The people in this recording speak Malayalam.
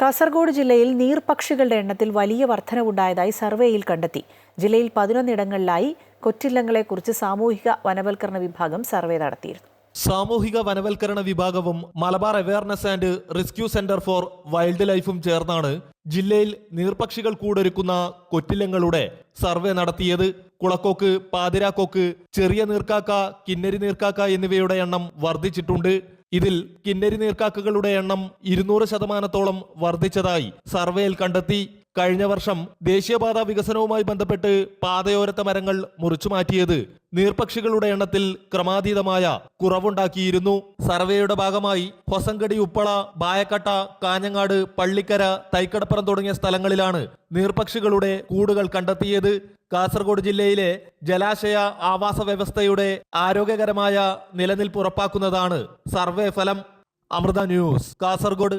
കാസർഗോഡ് ജില്ലയിൽ നീർപക്ഷികളുടെ എണ്ണത്തിൽ വലിയ വർധനവുണ്ടായതായി സർവേയിൽ കണ്ടെത്തി. ജില്ലയിൽ പതിനൊന്നിടങ്ങളിലായി കൊറ്റില്ലങ്ങളെക്കുറിച്ച് സാമൂഹിക വനവൽക്കരണ വിഭാഗം സർവേ നടത്തിയിരുന്നു. സാമൂഹിക വനവൽക്കരണ വിഭാഗവും Malabar awareness and rescue centre for wild ലൈഫും ചേർന്നാണ് ജില്ലയിൽ നീർപക്ഷികൾ കൂടൊരുക്കുന്ന കൊറ്റില്ലങ്ങളുടെ സർവേ നടത്തിയത്. കുളക്കോക്ക് പാതിരാക്കോക്ക് ചെറിയ നീർക്കാക്ക കിന്നരി നീർക്കാക്ക എന്നിവയുടെ എണ്ണം വർദ്ധിച്ചിട്ടുണ്ട്. ഇതിൽ കിന്നരി നീർക്കാക്കകളുടെ എണ്ണം ഇരുന്നൂറ് ശതമാനത്തോളം വർദ്ധിച്ചതായി സർവേയിൽ കണ്ടെത്തി കഴിഞ്ഞ വർഷം ദേശീയപാത വികസനവുമായി ബന്ധപ്പെട്ട് പാതയോരത്തെ മരങ്ങൾ മുറിച്ചു മാറ്റിയത് നീർപക്ഷികളുടെ എണ്ണത്തിൽ ക്രമാതീതമായ കുറവുണ്ടാക്കിയിരുന്നു. സർവേയുടെ ഭാഗമായി ഹൊസങ്കടി ഉപ്പള ബായക്കട്ട കാഞ്ഞങ്ങാട് പള്ളിക്കര തൈക്കടപ്പുറം തുടങ്ങിയ സ്ഥലങ്ങളിലാണ് നീർപക്ഷികളുടെ കൂടുകൾ കണ്ടെത്തിയത്. കാസർഗോഡ് ജില്ലയിലെ ജലാശയ ആവാസ വ്യവസ്ഥയുടെ ആരോഗ്യകരമായ നിലനിൽപ്പ് ഉറപ്പാക്കുന്നതാണ് സർവേ ഫലം. അമൃത ന്യൂസ് കാസർഗോഡ്.